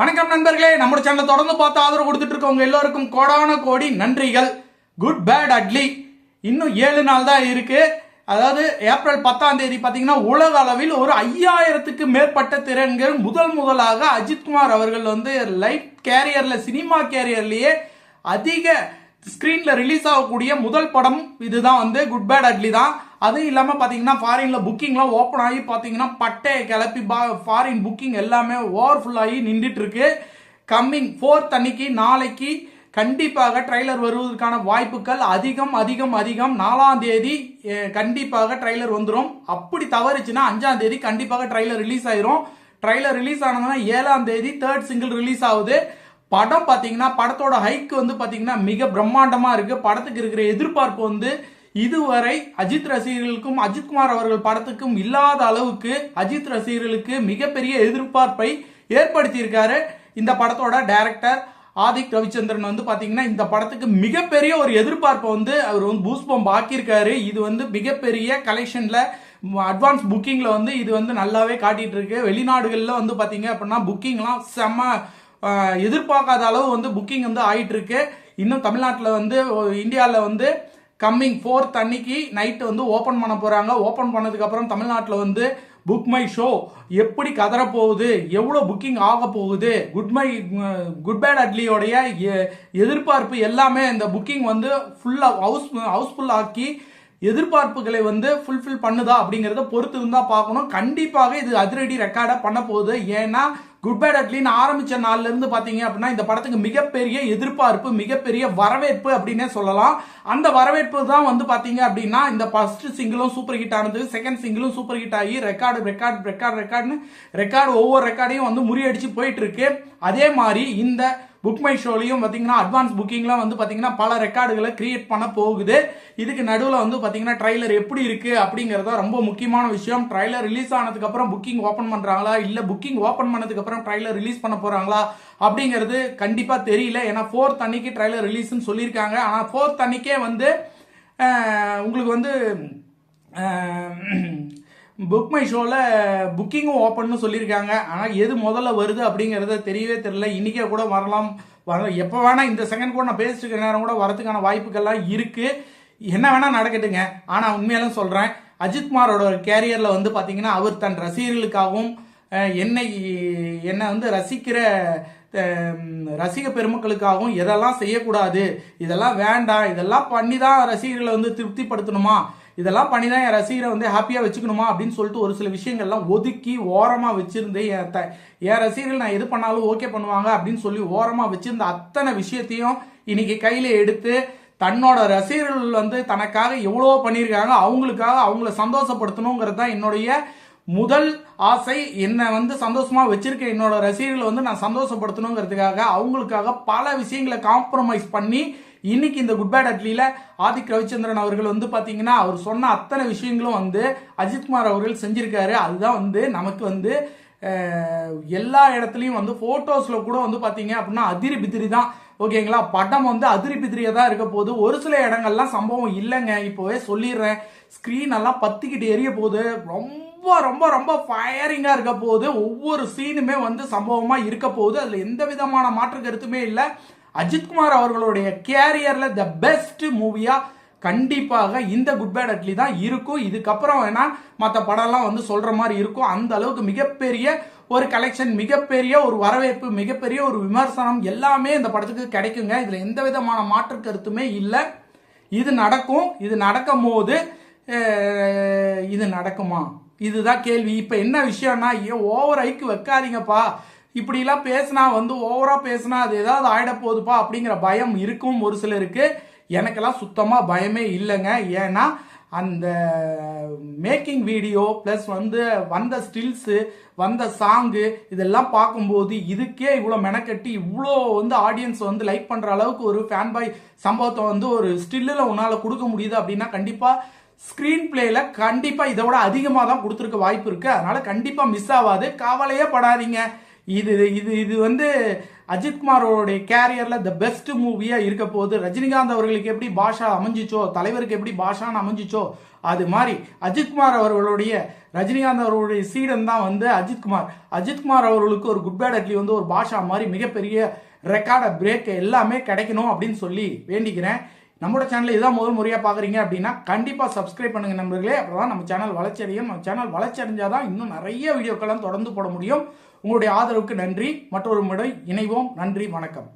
வணக்கம் நண்பர்களே. நம்ம சேனலை தொடர்ந்து பார்த்து ஆதரவு கொடுத்துட்டு இருக்கவங்க எல்லோருக்கும் கோடான கோடி நன்றிகள். குட் பேட் அட்லி இன்னும் ஏழு நாள் தான் இருக்கு. அதாவது ஏப்ரல் பத்தாம் தேதி பார்த்தீங்கன்னா உலக அளவில் ஒரு ஐயாயிரத்துக்கு மேற்பட்ட திறன்கள் முதல் முதலாக அஜித்குமார் அவர்கள் வந்து லைஃப் கேரியரில் சினிமா கேரியர்லேயே அதிக ஸ்க்ரீன்ல ரிலீஸ் ஆகக்கூடிய முதல் படம் இதுதான் வந்து குட் பேட் அட்லி தான். அதுவும் இல்லாமல் பார்த்தீங்கன்னா ஃபாரின்ல புக்கிங்லாம் ஓப்பன் ஆகி பார்த்தீங்கன்னா பட்டையை கிளப்பி பா ஃபாரின் புக்கிங் எல்லாமே ஓவர்ஃபுல் ஆகி நின்றுட்டு இருக்கு. கம்மிங் ஃபோர்த் அன்னைக்கு நாளைக்கு கண்டிப்பாக ட்ரைலர் வருவதற்கான வாய்ப்புகள் அதிகம் அதிகம் அதிகம். நாலாம் தேதி கண்டிப்பாக ட்ரைலர் வந்துடும் அப்படி தவறுச்சுன்னா அஞ்சாம் தேதி கண்டிப்பாக ட்ரைலர் ரிலீஸ் ஆயிரும். ட்ரைலர் ரிலீஸ் ஆனதுன்னா ஏழாம் தேதி தேர்ட் சிங்கிள் ரிலீஸ் ஆகுது. படம் பார்த்தீங்கன்னா படத்தோட ஹைக் வந்து பார்த்தீங்கன்னா மிக பிரம்மாண்டமாக இருக்கு. படத்துக்கு இருக்கிற எதிர்பார்ப்பு வந்து இதுவரை அஜித் ரசிகர்களுக்கும் அஜித்குமார் அவர்கள் படத்துக்கும் இல்லாத அளவுக்கு அஜித் ரசிகர்களுக்கு மிகப்பெரிய எதிர்பார்ப்பை ஏற்படுத்தியிருக்காரு. இந்த படத்தோட டைரக்டர் ஆதிக் ரவிச்சந்திரன் வந்து பார்த்தீங்கன்னா இந்த படத்துக்கு மிகப்பெரிய ஒரு எதிர்பார்ப்பை வந்து அவர் வந்து பூஸ்பம் ஆக்கியிருக்காரு. இது வந்து மிகப்பெரிய கலெக்ஷனில் அட்வான்ஸ் புக்கிங்கில் வந்து இது வந்து நல்லாவே காட்டிகிட்டு இருக்கு. வெளிநாடுகளில் வந்து பார்த்தீங்க அப்படின்னா புக்கிங்லாம் செம்ம எதிர்பார்க்காத அளவு வந்து புக்கிங் வந்து ஆயிட்டு இருக்கு இன்னும் தமிழ்நாட்டில் வந்து இந்தியாவில் வந்து கம்மிங் ஃபோர்த் அன்னைக்கு நைட்டு வந்து ஓப்பன் பண்ண போகிறாங்க ஓப்பன் பண்ணதுக்கப்புறம் தமிழ்நாட்டில் வந்து புக் மை ஷோ எப்படி கதற போகுது? எவ்வளோ புக்கிங் ஆக போகுது? குட் மை குட் பேட் அட்லியோடைய எ- எதிர்பார்ப்பு எல்லாமே இந்த புக்கிங் வந்து ஃபுல்லாக ஹவுஸ் ஹவுஸ்ஃபுல் ஆக்கி எதிர்பார்ப்புகளை வந்து ஃபுல்ஃபில் பண்ணுதா அப்படிங்கிறத பொறுத்து இருந்தால் பார்க்கணும். கண்டிப்பாக இது அதிரடி ரெக்கார்டை பண்ண போகுது. ஏன்னா குட் பேட் அட்லின்னு ஆரம்பிச்ச நாள்ல இருந்து பாத்தீங்க அப்படின்னா இந்த படத்துக்கு மிகப்பெரிய எதிர்பார்ப்பு மிகப்பெரிய வரவேற்பு அப்படின்னே சொல்லலாம். அந்த வரவேற்பு தான் வந்து பாத்தீங்க அப்படின்னா இந்த ஃபர்ஸ்ட் சிங்கிளும் சூப்பர் ஹிட் ஆனது செகண்ட் சிங்கிளும் சூப்பர் ஹிட் ஆகி ரெக்கார்டு ரெக்கார்டு ரெக்கார்டு ரெக்கார்டுன்னு ரெக்கார்டு ஒவ்வொரு ரெக்கார்டையும் வந்து முறியடிச்சு போயிட்டு இருக்கு. அதே மாதிரி இந்த புக் மை ஷோலையும் பார்த்தீங்கன்னா அட்வான்ஸ் புக்கிங்லாம் வந்து பார்த்தீங்கன்னா பல ரெக்கார்டுகளை கிரியேட் பண்ண போகுது. இதுக்கு நடுவில் வந்து பார்த்தீங்கன்னா ட்ரைலர் எப்படி இருக்குது அப்படிங்கிறத ரொம்ப முக்கியமான விஷயம். ட்ரைலர் ரிலீஸ் ஆனதுக்கப்புறம் புக்கிங் ஓப்பன் பண்ணுறாங்களா இல்லை புக்கிங் ஓப்பன் பண்ணதுக்கப்புறம் ட்ரைலர் ரிலீஸ் பண்ண போகிறாங்களா அப்படிங்கிறது கண்டிப்பாக தெரியல. ஏன்னா ஃபோர்த் அன்னைக்கு ட்ரைலர் ரிலீஸ்னு சொல்லியிருக்காங்க. ஆனால் ஃபோர்த் அன்னைக்கே வந்து உங்களுக்கு வந்து புக் மை ஷோவில் புக்கிங்கும் ஓப்பன்னு சொல்லியிருக்காங்க. ஆனால் எது முதல்ல வருது அப்படிங்கிறத தெரியவே தெரியல. இன்றைக்கே கூட வரலாம். வர எப்போ வேணால் இந்த செகண்ட் கூட நான் பேசிட்டு நேரம் கூட வரதுக்கான வாய்ப்புகள்லாம் இருக்குது என்ன வேணால் நடக்கட்டுங்க. ஆனால் உண்மையாலும் சொல்கிறேன் அஜித்குமாரோட கேரியரில் வந்து பார்த்தீங்கன்னா அவர் தன் ரசிகர்களுக்காகவும் என்னை என்னை வந்து ரசிக்கிற ரசிக பெருமக்களுக்காகவும் எதெல்லாம் செய்யக்கூடாது இதெல்லாம் வேண்டாம் இதெல்லாம் பண்ணி தான் ரசிகர்களை வந்து திருப்திப்படுத்தணுமா இதெல்லாம் பண்ணி தான் என் ரசிகரை வந்து ஹாப்பியாக வச்சுக்கணுமா அப்படின்னு சொல்லிட்டு ஒரு சில விஷயங்கள்லாம் ஒதுக்கி ஓரமாக வச்சுருந்து என் த என் ரசிகர்கள் நான் எது பண்ணாலும் ஓகே பண்ணுவாங்க அப்படின்னு சொல்லி ஓரமாக வச்சுருந்த அத்தனை விஷயத்தையும் இன்னைக்கு கையில் எடுத்து தன்னோட ரசிகர்கள் வந்து தனக்காக எவ்வளோ பண்ணியிருக்காங்க அவங்களுக்காக அவங்கள சந்தோஷப்படுத்தணுங்கிறது தான் என்னுடைய முதல் ஆசை என்னை வந்து சந்தோஷமா வச்சிருக்க என்னோட ரசிகர்களை வந்து நான் சந்தோஷப்படுத்தணுங்கிறதுக்காக அவங்களுக்காக பல விஷயங்களை காம்ப்ரமைஸ் பண்ணி இன்னைக்கு இந்த குட் பேட் அட்லியில ஆதிக் ரவிச்சந்திரன் அவர்கள் வந்து பாத்தீங்கன்னா அவர் சொன்ன அத்தனை விஷயங்களும் வந்து அஜித்குமார் அவர்கள் செஞ்சிருக்காரு. அதுதான் வந்து நமக்கு வந்து எல்லா இடத்துலையும் வந்து போட்டோஸ்ல கூட வந்து பாத்தீங்க அப்படின்னா அதிரி பிதிரி தான். ஓகேங்களா படம் வந்து அதிரி பிதிரியா தான் இருக்க போது ஒரு சில இடங்கள்லாம் சம்பவம் இல்லைங்க. இப்போவே சொல்லிடுறேன். ஸ்க்ரீன் எல்லாம் பத்திக்கிட்டு எரிய போகுது. ரொம்ப ரொம்ப ரொம்ப ஃபயரிங்காக இருக்க போகுது ஒவ்வொரு சீனுமே வந்து சம்பவமாக இருக்க போகுது அதில் எந்த விதமான மாற்று கருத்துமே இல்லை. அஜித்குமார் அவர்களுடைய கேரியரில் த பெஸ்ட் மூவியாக கண்டிப்பாக இந்த குட் பேட் அட்லி தான் இருக்கும். இதுக்கப்புறம் வேணா மற்ற படம்லாம் வந்து சொல்கிற மாதிரி இருக்கும். அந்த அளவுக்கு மிகப்பெரிய ஒரு கலெக்ஷன் மிகப்பெரிய ஒரு வரவேற்பு மிகப்பெரிய ஒரு விமர்சனம் எல்லாமே இந்த படத்துக்கு கிடைக்குங்க. இதில் எந்த விதமான மாற்று கருத்துமே இல்லை. இது நடக்கும். இது நடக்கும் போது இது நடக்குமா? இதுதான் கேள்வி. இப்போ என்ன விஷயம்னா ஏன் ஓவர் ஐக்கு வைக்காதீங்கப்பா. இப்படிலாம் பேசினா வந்து ஓவராக பேசினா அது ஏதாவது ஆகிட போகுதுப்பா அப்படிங்கிற பயம் இருக்கும் ஒரு சிலருக்கு. எனக்கெல்லாம் சுத்தமாக பயமே இல்லைங்க. ஏன்னா அந்த மேக்கிங் வீடியோ ப்ளஸ் வந்து வந்த ஸ்டில்ஸு வந்த சாங்கு இதெல்லாம் பார்க்கும்போது இதுக்கே இவ்வளோ மெனக்கட்டி இவ்வளோ வந்து ஆடியன்ஸ் வந்து லைக் பண்ணுற அளவுக்கு ஒரு ஃபேன் பாய் சம்பவத்தை வந்து ஒரு ஸ்டில்லில் உன்னால் கொடுக்க முடியுது அப்படின்னா கண்டிப்பாக ஸ்க்ரீன் பிளேல கண்டிப்பாக இதை விட அதிகமாக தான் கொடுத்துருக்க வாய்ப்பு இருக்குது அதனால கண்டிப்பாக மிஸ் ஆகாது கவலையே படாதீங்க. இது இது இது வந்து அஜித்குமாரோடைய கேரியரில் த பெஸ்ட் மூவியாக இருக்க போகுது. ரஜினிகாந்த் அவர்களுக்கு எப்படி பாஷா அமைஞ்சிச்சோ தலைவருக்கு எப்படி பாஷான்னு அமைஞ்சிச்சோ அது மாதிரி அஜித்குமார் அவர்களுடைய ரஜினிகாந்த் அவர்களுடைய சீடன் தான் வந்து அஜித்குமார் அஜித்குமார் அவர்களுக்கு ஒரு குட் பேட் அட்லி வந்து ஒரு பாஷா மாதிரி மிகப்பெரிய ரெக்கார்டை பிரேக் எல்லாமே கிடைக்கணும் அப்படின்னு சொல்லி வேண்டிக்கிறேன். நம்மளோட சேனல் இதான் முதல் முறையாக பார்க்குறீங்க அப்படின்னா கண்டிப்பாக சப்ஸ்கிரைப் பண்ணுங்க நண்பர்களே. அப்புறம் தான் நம்ம சேனல் வளர்ச்சி அடையும் நம்ம சேனல் வளர்ச்சி அடைஞ்சாதான் இன்னும் நிறைய வீடியோக்கெல்லாம் தொடர்ந்து போட முடியும். உங்களுடைய ஆதரவுக்கு நன்றி. மற்றொரு முறை இணைவோம். நன்றி. வணக்கம்.